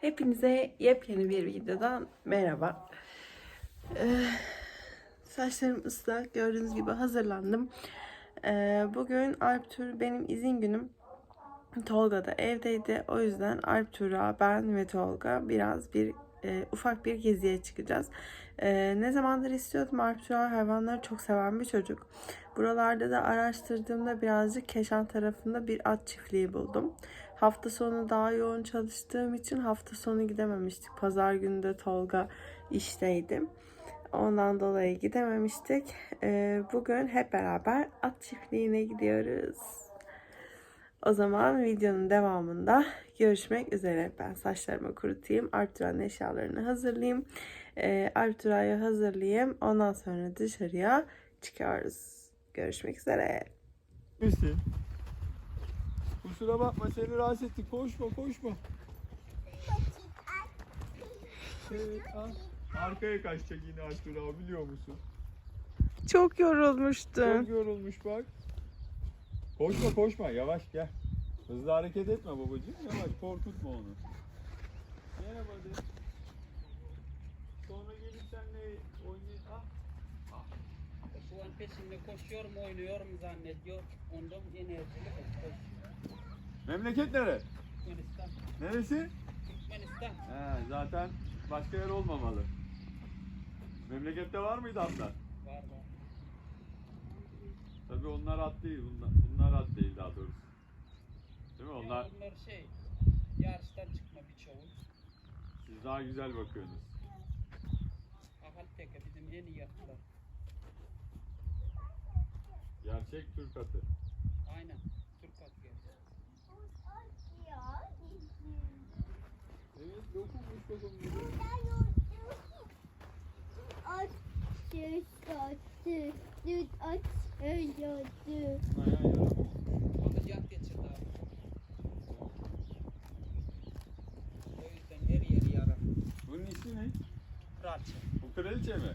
Hepinize yepyeni bir videodan merhaba. Ee, saçlarım ıslak. Gördüğünüz gibi hazırlandım. Ee, bugün Alptur benim izin günüm. Tolga da evdeydi. O yüzden Alptur'a ben ve Tolga biraz bir e, ufak bir geziye çıkacağız. Ee, ne zamandır istiyordum Alptura hayvanları çok seven bir çocuk. Buralarda da araştırdığımda birazcık Keşan tarafında bir at çiftliği buldum. Hafta sonu daha yoğun çalıştığım için hafta sonu gidememiştik. Pazar günü de Tolga işteydi. Ondan dolayı gidememiştik. Ee, bugün hep beraber at çiftliğine gidiyoruz. O zaman videonun devamında görüşmek üzere. Ben saçlarımı kurutayım. Artura'nın eşyalarını hazırlayayım. Ee, Artura'yı hazırlayayım. Ondan sonra dışarıya çıkıyoruz. Görüşmek üzere. misin? Kusura bakma seni rahatsız ettik. Koşma koşma. Evet, al. Arkaya kaçacak yine Artur abi biliyor musun? Çok yorulmuştum. Çok yorulmuş bak. Koşma koşma yavaş gel. Hızlı hareket etme babacığım. Yavaş korkutma onu. Merhaba de. Sonra gelip seninle oynayın. Ah. Şu an peşinde koşuyorum, oynuyorum zannediyor. Ondan enerjili koşuyor. Memleket nere? Türkmenistan. Neresi? Türkmenistan. He, zaten başka yer olmamalı. Memlekette var mıydı atlar? Var var. Tabii onlar at değil. Bunlar, bunlar at değil daha doğrusu. Değil mi? Ya Onlar Onlar şey, yarıştan çıkma birçoğu. siz daha güzel bakıyorsunuz. Ahal teke bizim yeni yaptılar. Gerçek Türk atı. Aynen. Evet, dokunmuş dokunmuş. At, süt, at, süt, süt, at, ölüyordu. Ayağı yaramış. Onu yat geçirdi abi. O yüzden her yeri yara. Bunun ismi ne? Kraliçe. Bu kraliçe mi?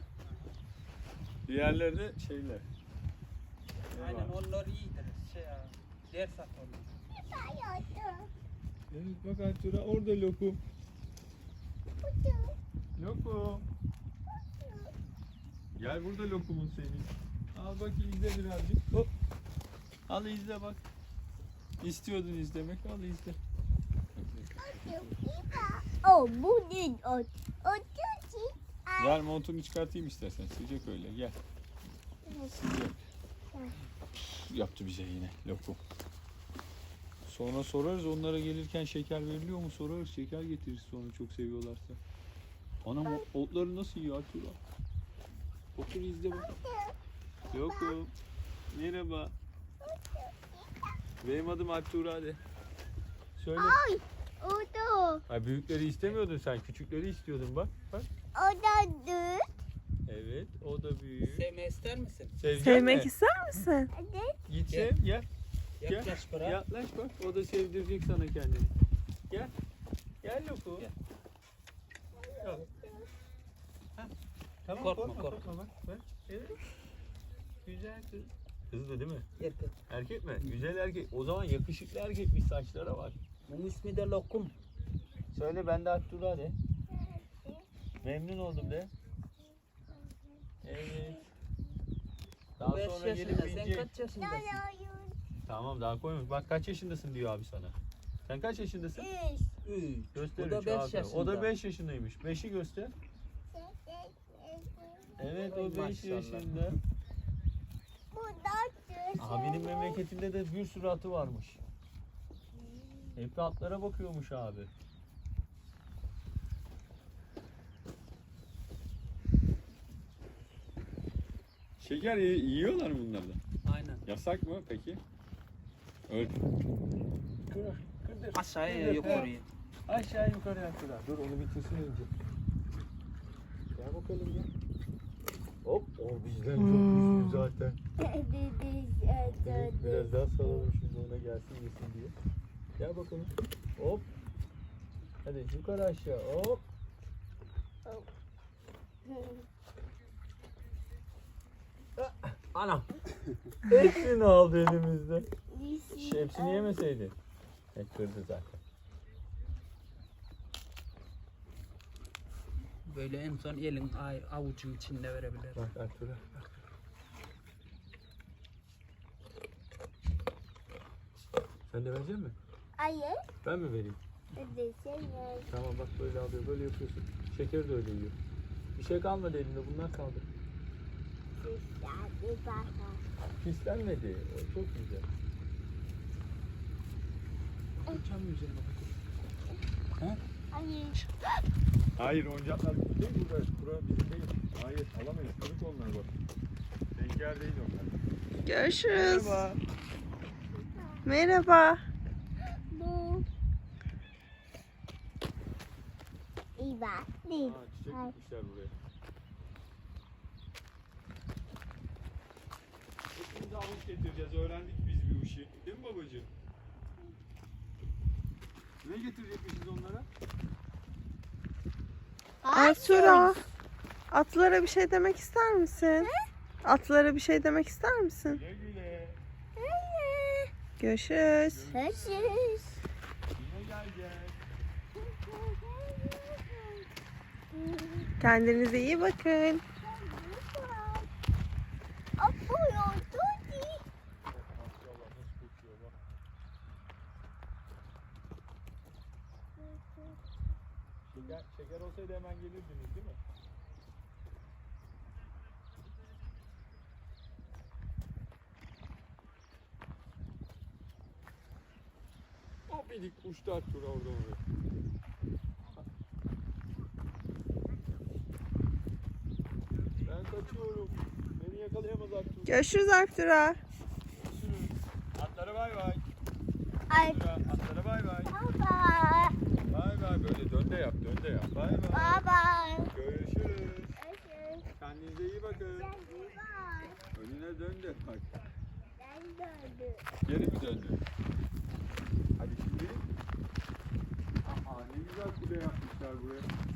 Diğerleri de şeyler. Aynen onlar iyidir. Şey ders at Evet bak Artura orada lokum. Lokum. Gel burada lokumun senin. Al bak izle birazcık. Hop. Al izle bak. İstiyordun izlemek al izle. O bu ot? Otu çiğ. Gel montunu çıkartayım istersen. Sıcak öyle gel. Sıcak. Yaptı bize yine lokum. Sonra sorarız onlara gelirken şeker veriliyor mu sorarız. Şeker getiririz sonra çok seviyorlarsa. Anam o otları nasıl yiyor Artura? Otur izle bak. Lokum. Merhaba. Benim adım Artura de. Söyle. Ay, o da, Ha, büyükleri istemiyordun sen. Küçükleri istiyordun bak. Bak. o da düz. Evet o da büyük. Sevme ister misin? Sevecek Sevmek mi? ister misin? Git Gel. sev gel. Yaklaş bırak. Yaklaş bak o da sevdirecek sana kendini. Gel. Gel Loku. Gel. Tamam Korkma, korkma korkma. korkma, bak. bak. Evet. Güzel kız. Kızdı değil mi? Kız. Erkek mi? Güzel erkek. O zaman yakışıklı erkekmiş saçlara bak. Bunun ismi de Lokum. Söyle ben de Abdullah de. Memnun oldum de. Evet. Daha 5 sonra gelip. Sen binecek. kaç yaşındasın? Tamam daha koymuş. Bak kaç yaşındasın diyor abi sana. Sen kaç yaşındasın? Üç. 3. Göster O da üç 5 abi. yaşında. O da 5 yaşındaymış. 5'i göster. Evet o 5 Maşallah. yaşında. Bu da düz. Abinin memleketinde de bir sürü atı varmış. Hep de atlara bakıyormuş abi. Şeker yiyorlar mı bunlardan? Aynen. Yasak mı peki? Öl. Aşağıya yukarıya. Aşağı yukarı yaptılar. Dur onu bitirsin önce. Gel bakalım gel. Hop o bizden çok güçlü zaten. Evet, biraz daha salalım şimdi ona gelsin yesin diye. Gel bakalım. Hop. Hadi yukarı aşağı hop. Anam. Hepsini aldı elimizde. Hepsini yemeseydi. Hep kırdı zaten. Böyle en son elin ay- avucun içinde verebilir. Bak Ertuğrul. bak. Sen de verecek misin? Hayır. Ben mi vereyim? Desene. Tamam bak böyle alıyor böyle yapıyorsun. Şeker de öyle yiyor. Bir şey kalmadı elinde bunlar kaldı. Pislenmedi. O çok güzel. Uçan üzerine Hayır. Hayır oyuncaklar bizim değil burada. Bura bizim değil. Hayır alamayız. Kırık onlar bak. Renker değil onlar. Görüşürüz. Merhaba. Merhaba. Bu. İyi bak. Değil. Ha, çiçek dikmişler buraya. Hepimiz avuç getireceğiz. Öğrendik biz bu işi. Değil mi babacığım? Ne getirecekmişiz onlara? Artura. Atlara bir şey demek ister misin? Atlara bir şey demek ister misin? Güle güle. Hayır. Görüşürüz. Görüşürüz. Yine. Kendinize iyi bakın. Apollo, Toti. Maşallah nasıl kokuyor bak. Şeker, şeker olsaydı hemen gelirdiniz değil mi? O bilik uçtu Artur orada oraya. Ben kaçıyorum. Beni yakalayamaz Artur. Görüşürüz Artura. Görüşürüz. Atlara bay bay. Ay Artura, Önde yap, önde yap. Bay bay. Bay bay. Görüşürüz. Görüşürüz. Kendinize iyi bakın. Kendinize bak. Önüne dön de bak. Ben döndüm. Geri mi döndün? Hadi şimdi. Aha ne güzel kule yapmışlar buraya.